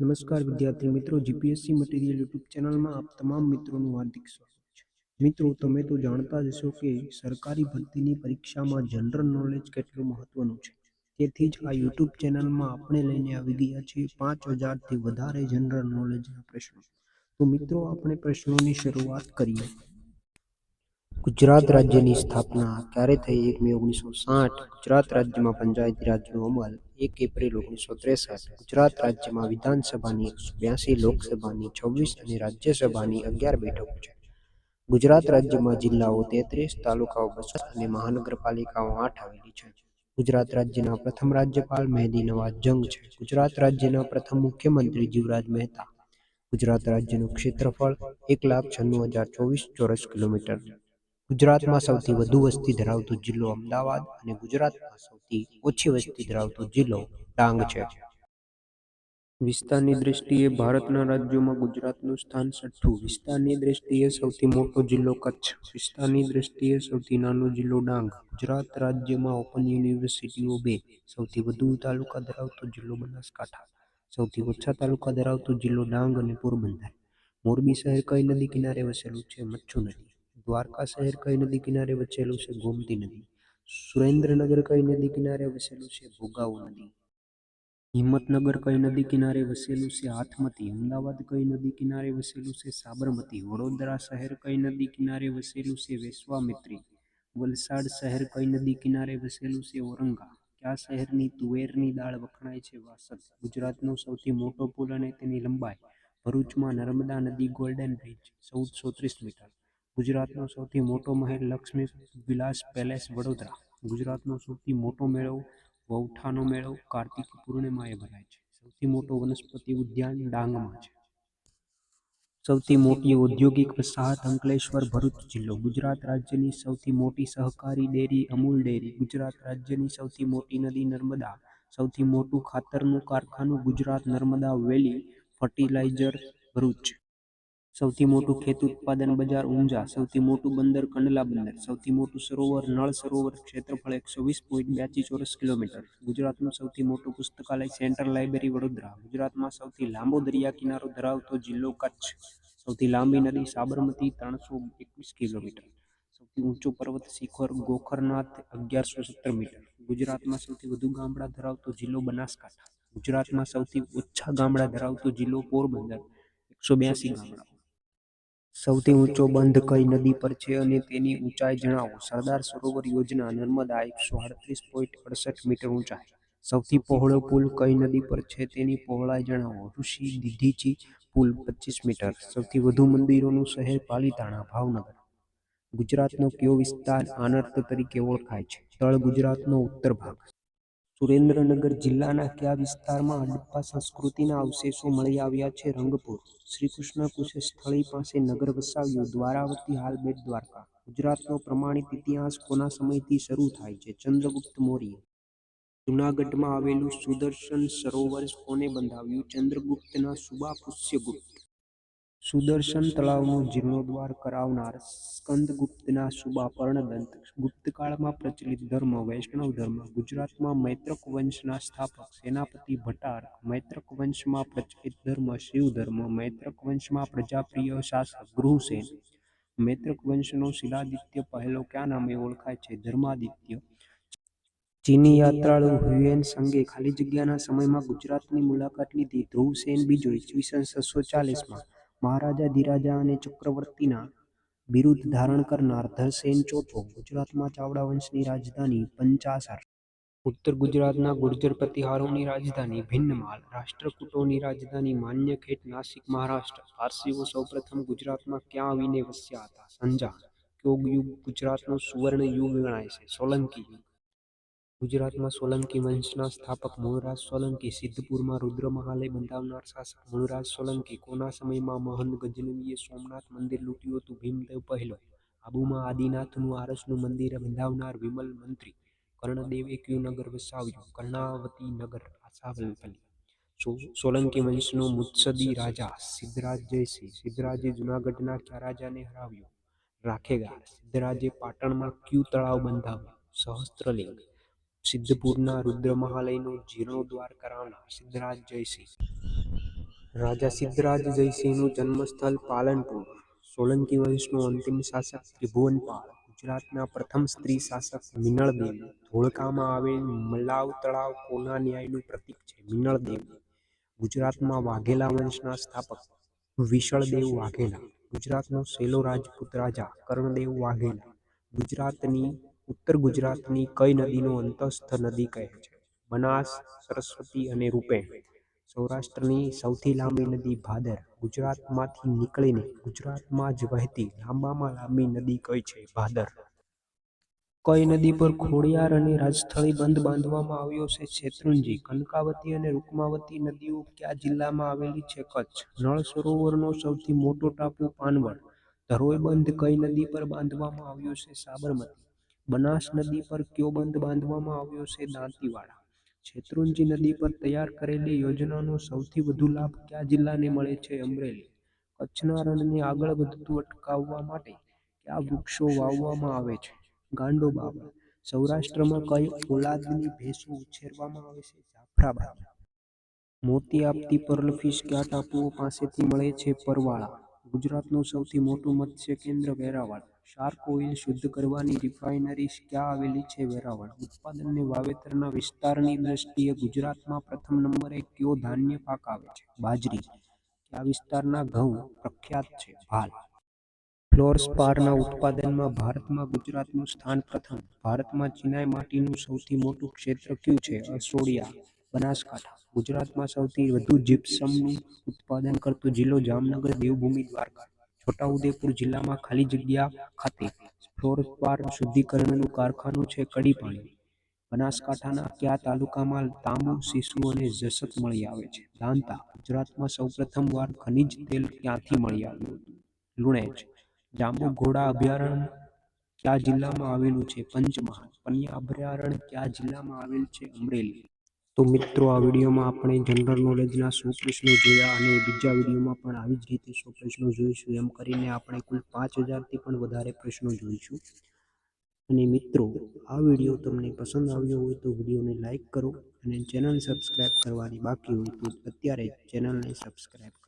નમસ્કાર વિદ્યાર્થી મિત્રો જીપીએસસી મટીરિયલ યુટ્યુબ ચેનલમાં આપ તમામ મિત્રોનું હાર્દિક સ્વાગત છે. મિત્રો, તમે તો જાણતા જ હશો કે સરકારી ભરતીની પરીક્ષામાં જનરલ નોલેજ કેટલું મહત્વનું છે. તેથી જ આ યુટ્યુબ ચેનલમાં આપણે લઈને આવી ગયા છીએ પાંચ હજારથી વધારે જનરલ નોલેજના પ્રશ્નો. તો મિત્રો, આપણે પ્રશ્નોની શરૂઆત કરીએ. ગુજરાત રાજ્યની સ્થાપના ક્યારે થઈ? એક મે ઓગણીસો સાઠ. ગુજરાત રાજ્યમાં પંચાયતી રાજનો અમલ એક એપ્રિલ ઓગણીસો ત્રેસઠ, ગુજરાત રાજ્યમાં વિધાનસભાની એકસો બ્યાસી લોકસભાની છવ્વીસ અને રાજ્યસભાની અગિયાર બેઠકો છે. ગુજરાત રાજ્યમાં જિલ્લાઓ તેત્રીસ, તાલુકાઓ બસો અને મહાનગરપાલિકાઓ આઠ આવેલી છે. ગુજરાત રાજ્યના પ્રથમ રાજ્યપાલ મહેદી નવાઝ જંગ છે. ગુજરાત રાજ્યના પ્રથમ મુખ્યમંત્રી જીવરાજ મહેતા. ગુજરાત રાજ્યનું ક્ષેત્રફળ એક લાખ છન્નું હજાર ચોવીસ ચોરસ કિલોમીટર. ગુજરાતમાં સૌથી વધુ વસ્તી ધરાવતો જિલ્લો અમદાવાદ અને ગુજરાતમાં સૌથી ઓછી વસ્તી ધરાવતો જિલ્લો ડાંગ છે. વિસ્તારની દ્રષ્ટિએ ભારતના રાજ્યોમાં ગુજરાતનું સ્થાન છઠ્ઠું. વિસ્તારની દ્રષ્ટિએ સૌથી મોટો જિલ્લો કચ્છ વિસ્તારની દ્રષ્ટિએ સૌથી નાનો જિલ્લો ડાંગ. ગુજરાત રાજ્યમાં ઓપન યુનિવર્સિટીઓ બે સૌથી વધુ તાલુકા ધરાવતો જિલ્લો બનાસકાંઠા. સૌથી ઓછા તાલુકા ધરાવતો જિલ્લો ડાંગ અને પોરબંદર મોરબી શહેર કઈ નદી કિનારે વસેલું છે? મચ્છુ નદી. દ્વારકા શહેર કઈ નદી કિનારે વસેલું છે? ગોમતી નદી. સુરેન્દ્રનગર કઈ નદી કિનારે વસેલું છે? ભોગાવો નદી. હિંમતનગર કઈ નદી કિનારે વસેલું છે? હાથમતી. અમદાવાદ કઈ નદી કિનારે વસેલું છે? સાબરમતી. વડોદરા શહેર કઈ નદી કિનારે વસેલું છે? વૈશ્વામિત્રી વલસાડ શહેર કઈ નદી કિનારે વસેલું છે? ઓરંગા કયા શહેરની તુવેરની દાળ વખણાય છે? વાસદ. ગુજરાતનો સૌથી મોટો પુલ અને તેની લંબાઈ ભરૂચમાં નર્મદા નદી ગોલ્ડન બ્રિજ ચૌદસો ત્રીસ મીટર. ગુજરાતનો સૌથી મોટો મહેલ લક્ષ્મી વિલાસ પેલેસ વડોદરા. ગુજરાતનો સૌથી મોટો મેળો વૌઠાનો મેળો કાર્તિક પૂર્ણિમાએ ભરાય છે. સૌથી મોટો વનસ્પતિ ઉદ્યાન ડાંગમાં છે. સૌથી મોટી ઔદ્યોગિક વસાહત અંકલેશ્વર ભરૂચ જિલ્લો. ગુજરાત રાજ્યની સૌથી મોટી સહકારી ડેરી અમૂલ ડેરી. ગુજરાત રાજ્યની સૌથી મોટી નદી નર્મદા. સૌથી મોટું ખાતરનું કારખાનું ગુજરાત નર્મદા વેલી ફર્ટિલાઇઝર ભરૂચ. સૌથી મોટું ખેત ઉત્પાદન બજાર ઊંઝા, સૌથી મોટું બંદર કંડલા બંદર, સૌથી મોટું સરોવર નળ સરોવર ક્ષેત્રફળ એકસો વીસ પોઈન્ટ બ્યાસી ચોરસ કિલોમીટર, ગુજરાતનું સૌથી મોટું પુસ્તકાલય સેન્ટ્રલ લાઇબ્રેરી વડોદરા, ગુજરાતમાં સૌથી લાંબો દરિયા કિનારો ધરાવતો જિલ્લો કચ્છ, સૌથી લાંબી નદી સાબરમતી ત્રણસો એકવીસ કિલોમીટર, સૌથી ઊંચો પર્વત શિખર ગોખરનાથ અગિયારસો સત્તર મીટર, ગુજરાતમાં સૌથી વધુ ગામડા ધરાવતો જિલ્લો બનાસકાંઠા, ગુજરાતમાં સૌથી ઓછા ગામડા ધરાવતો જિલ્લો પોરબંદર, એકસો બ્યાસી ગામડા સૌથી ઊંચો બંધ કઈ નદી પર છે અને તેની ઊંચાઈ જણાવો? સરદાર સરોવર યોજના નર્મદા એકસો અડત્રીસ પોઈન્ટ અડસઠ મીટર ઊંચાઈ. સૌથી પહોળો પુલ કઈ નદી પર છે તેની પહોળાઈ જણાવો? ઋષિ દીધીચી પુલ પચીસ મીટર. સૌથી વધુ મંદિરોનું શહેર પાલીતાણા, ભાવનગર. ગુજરાતનો કયો વિસ્તાર આનર્ત તરીકે ઓળખાય છે? તળ ગુજરાતનો ઉત્તર ભાગ. સુરેન્દ્રનગર જિલ્લાના કયા વિસ્તારમાં હડપ્પા સંસ્કૃતિના અવશેષો મળી આવ્યા છે? રંગપુર. શ્રીકૃષ્ણ કુશે સ્થળી પાસે નગર વસાવ્યું દ્વારાવતી હાલ બેટ દ્વારકા. ગુજરાતનો પ્રમાણિત ઇતિહાસ કોના સમયથી શરૂ થાય છે? ચંદ્રગુપ્ત મૌર્ય. જૂનાગઢમાં આવેલું સુદર્શન સરોવર કોને બંધાવ્યું? ચંદ્રગુપ્તના સુબા પુષ્યગુપ્ત સુદર્શન તળાવનો જીર્ણોદ્ધાર કરાવનાર સ્કંદગુપ્તના સુબા પર્ણદંત ગુપ્તકાળમાં પ્રચલિત ધર્મ વૈષ્ણવ ધર્મ ગુજરાતમાં મૈત્રક વંશના સ્થાપક સેનાપતિ ભટાર મૈત્રક વંશમાં પ્રચલિત ધર્મ શિવ ધર્મ મૈત્રક વંશમાં પ્રજાપ્રિય શાસક ગૃહસેન મૈત્રક વંશનો શિલાદિત્ય પહેલો કયા નામે ઓળખાય છે? ધર્માદિત્ય. ચીની યાત્રાળુ હ્યુએન સંગે ખાલી જગ્યાના સમયમાં ગુજરાતની મુલાકાત લીધી. ધ્રુવસેન બીજો ઈસવીસન છસો ચાલીસમાં. મહારાજા ધીરાજા અને ચક્રવર્તીના બિરુદ ધારણ કરનાર ધરસેન ચોથો ગુજરાતમાં ચાવડા વંશની રાજધાની પંચાસર. ઉત્તર ગુજરાતના ગુર્જર પ્રતિહારોની રાજધાની ભિન્નમાલ, રાષ્ટ્રકૂટોની રાજધાની માન્યખેટ નાસિક મહારાષ્ટ્ર, પારસીઓ સૌપ્રથમ ગુજરાતમાં ક્યાં આવીને વસ્યા હતા? સંજા યોગ યુગ ગુજરાતનો સુવર્ણ યુગ ગણાય છે. સોલંકી યુગ. ગુજરાતમાં સોલંકી વંશના સ્થાપક મૂળરાજ સોલંકી, સિદ્ધપુરમાં રુદ્ર મહાલય બંધાવનાર શાસક મૂળરાજ સોલંકી, કોના સમયમાં મહંત ગજનવીએ સોમનાથ મંદિર લૂંટ્યું હતું? ભીમદેવ પહેલો. આબુમાં આદિનાથનું આરસનું મંદિર બંધાવનાર વિમલ મંત્રી. કર્ણદેવે ક્યુ નગર વસાવ્યું. કર્ણાવતી નગર આસાવલપલ્લી સોલંકી વંશનો મુત્સદી રાજા સિદ્ધરાજ જયસિંહ. સિદ્ધરાજે જૂનાગઢના ક્યા રાજાને હરાવ્યો? રાખેગા સિદ્ધરાજે પાટણમાં ક્યુ તળાવ બંધાવ્યું? સહસ્ત્રલિંગ. સિદ્ધપુરના રુદ્ર મહાલયનો જીર્ણોદ્વાર કરાવનાર સિદ્ધરાજ જયસિંહ. રાજા સિદ્ધરાજ જયસિંહનું જન્મસ્થળ પાલનપુર. સોલંકી વંશનો અંતિમ શાસક ત્રિભુવનપાળ ગુજરાતના પ્રથમ સ્ત્રી શાસક મિનળદેવ. ધોળકામાં આવેલ મલાવ તળાવ કોના ન્યાયનું પ્રતીક છે? મિનળદેવ. ગુજરાતમાં વાઘેલા વંશના સ્થાપક વિશળદેવ વાઘેલા. ગુજરાતનો સેલો રાજપૂત રાજા કર્ણદેવ વાઘેલા. ગુજરાતની ઉત્તર ગુજરાતની કઈ નદીનો અંતસ્થ નદી કહે છે? બનાસ, સરસ્વતી અને રૂપેણ. સૌરાષ્ટ્રની સૌથી લાંબી નદી ભાદર ગુજરાતમાંથી નીકળીને ગુજરાતમાં જ વહેતી લાંબામાં લાંબી નદી કઈ છે? ભાદર. કઈ નદી પર ખોડિયાર અને રાજસ્થળી બંધ બાંધવામાં આવ્યો છે? શેત્રુંજી, કનકાવતી અને રૂકમાવતી નદીઓ કયા જિલ્લામાં આવેલી છે? કચ્છ. નળ સરોવરનો સૌથી મોટો ટાપુ પાનવડ. ધરોઈ બંધ કઈ નદી પર બાંધવામાં આવ્યો છે? સાબરમતી. બનાસ નદી પર કયો બંધ બાંધવામાં આવ્યો છે? દાંતીવાડા. શેત્રુંજી નદી પર તૈયાર કરેલી યોજનાનો સૌથી વધુ લાભ કયા જિલ્લાને મળે છે? અમરેલી. કચ્છના રણને આગળ વધતું અટકાવવા માટે કયા વૃક્ષો વાવવામાં આવે છે? ગાંડો બાબા સૌરાષ્ટ્રમાં કઈ ઓલાદની ભેંસો ઉછેરવામાં આવે છે? જાફરાબાદ. મોતી આપતી પર્લફિશ કયા ટાપુઓ પાસેથી મળે છે? પરવાળા. ગુજરાતનું સૌથી મોટું મત્સ્ય કેન્દ્ર વેરાવળ. શાર્ક ઓઇલ શુદ્ધ કરવાની રિફાઇનરી ક્યાં આવેલી છે? વેરાવળ. ઉત્પાદનને વાવેતરના વિસ્તારની દ્રષ્ટિએ ગુજરાતમાં પ્રથમ નંબરે કયો ધાન્ય પાક આવે છે? બાજરી. કયા વિસ્તારના ઘઉં પ્રખ્યાત છે? ભાલ. ફ્લોરસ્પારના ઉત્પાદનમાં ભારતમાં ગુજરાતનું સ્થાન પ્રથમ. ભારતમાં ચિનાઈ માટીનું સૌથી મોટું ક્ષેત્ર કયું છે? અસોડિયા. બનાસકાંઠા. ગુજરાતમાં સૌથી વધુ જીપ્સમનું ઉત્પાદન કરતો જિલ્લો જામનગર, દેવભૂમિ દ્વારકા. છોટાઉદેપુર જિલ્લામાં ખાલી જગ્યા ખાતે ફ્લોરપાર શુદ્ધિકરણનું કારખાનું છે કડીપાણી. બનાસકાંઠાના કયા તાલુકામાં તાંબુ સીસુ અને જસત મળી આવે છે? દાંતા, ગુજરાતમાં સૌપ્રથમ વાર ખનિજ તેલ ક્યાંથી મળી આવ્યું હતું? લુણેજ જાંબુઘોડા અભયારણ્ય કયા જિલ્લામાં આવેલું છે? પંચમહાલ, પન્યા અભયારણ્ય કયા જિલ્લામાં આવેલ છે? અમરેલી. તો મિત્રો, આ વિડીયોમાં આપણે જનરલ નોલેજના સો પ્રશ્નો જોયા અને બીજા વિડીયોમાં પણ આવી જ રીતે સો પ્રશ્નો જોઈશું. એમ કરીને આપણે કુલ પાંચ હજારથી પણ વધારે પ્રશ્નો જોઈશું. અને મિત્રો, આ વીડિયો તમને પસંદ આવ્યો હોય તો વિડીયોને લાઇક કરો અને ચેનલ સબસ્ક્રાઈબ કરવાની બાકી હોય તો અત્યારે ચેનલને સબસ્ક્રાઈબ